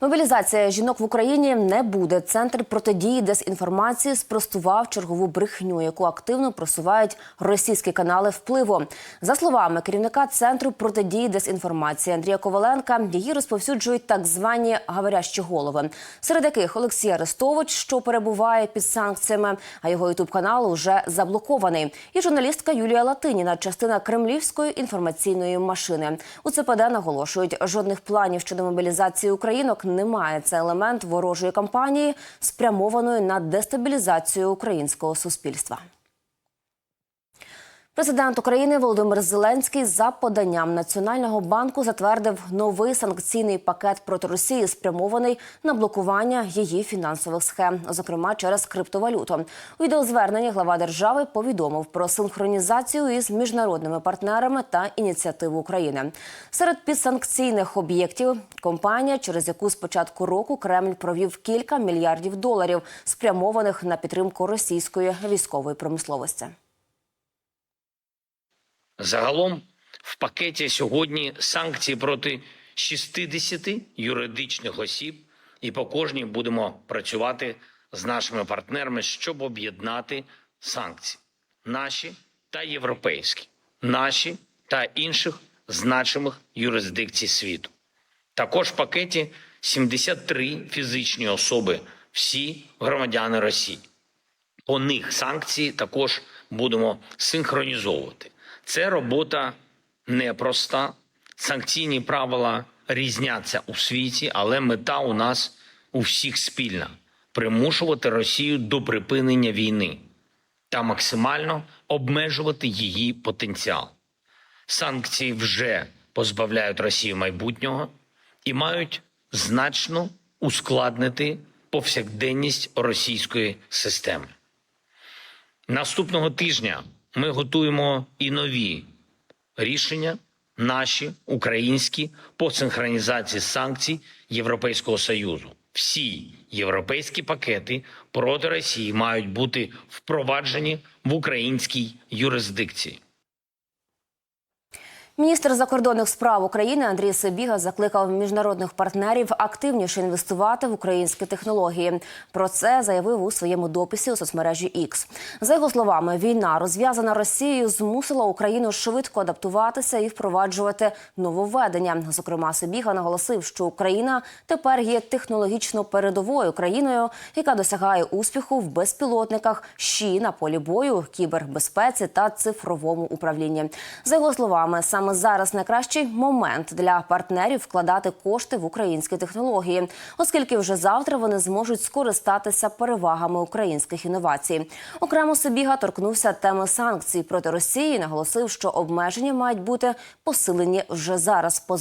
Мобілізація жінок в Україні не буде. Центр протидії дезінформації спростував чергову брехню, яку активно просувають російські канали впливу. За словами керівника центру протидії дезінформації Андрія Коваленка, її розповсюджують так звані говорящі голови, серед яких Олексій Арестович, що перебуває під санкціями, а його ютуб канал уже заблокований. І журналістка Юлія Латиніна, частина кремлівської інформаційної машини. У ЦПД наголошують, жодних планів щодо мобілізації українок немає. Це елемент ворожої кампанії, спрямованої на дестабілізацію українського суспільства. Президент України Володимир Зеленський за поданням Національного банку затвердив новий санкційний пакет проти Росії, спрямований на блокування її фінансових схем, зокрема через криптовалюту. У відеозверненні глава держави повідомив про синхронізацію із міжнародними партнерами та ініціативу України. Серед підсанкційних об'єктів компанія, через яку з початку року Кремль провів кілька мільярдів доларів, спрямованих на підтримку російської військової промисловості. Загалом в пакеті сьогодні санкції проти 60 юридичних осіб, і по кожній будемо працювати з нашими партнерами, щоб об'єднати санкції, наші та європейські, наші та інших значимих юрисдикцій світу. Також в пакеті 73 фізичні особи, всі громадяни Росії. По них санкції також будемо синхронізовувати. Це робота непроста. Санкційні правила різняться у світі, але мета у нас у всіх спільна примушувати Росію до припинення війни та максимально обмежувати її потенціал. Санкції вже позбавляють Росію майбутнього і мають значно ускладнити повсякденність російської системи. Наступного тижня ми готуємо і нові рішення, наші українські по синхронізації санкцій Європейського союзу. Всі європейські пакети проти Росії мають бути впроваджені в українській юрисдикції. Міністр закордонних справ України Андрій Сибіга закликав міжнародних партнерів активніше інвестувати в українські технології. Про це заявив у своєму дописі у соцмережі X. За його словами, війна розв'язана Росією змусила Україну швидко адаптуватися і впроваджувати нововведення. Зокрема, Сибіга наголосив, що Україна тепер є технологічно передовою країною, яка досягає успіху в безпілотниках, щі на полі бою, кібербезпеці та цифровому управлінні. За його словами, саме зараз найкращий момент для партнерів вкладати кошти в українські технології, оскільки вже завтра вони зможуть скористатися перевагами українських інновацій. Окремо Сибіга торкнувся теми санкцій проти Росії. Наголосив, що обмеження мають бути посилені вже зараз.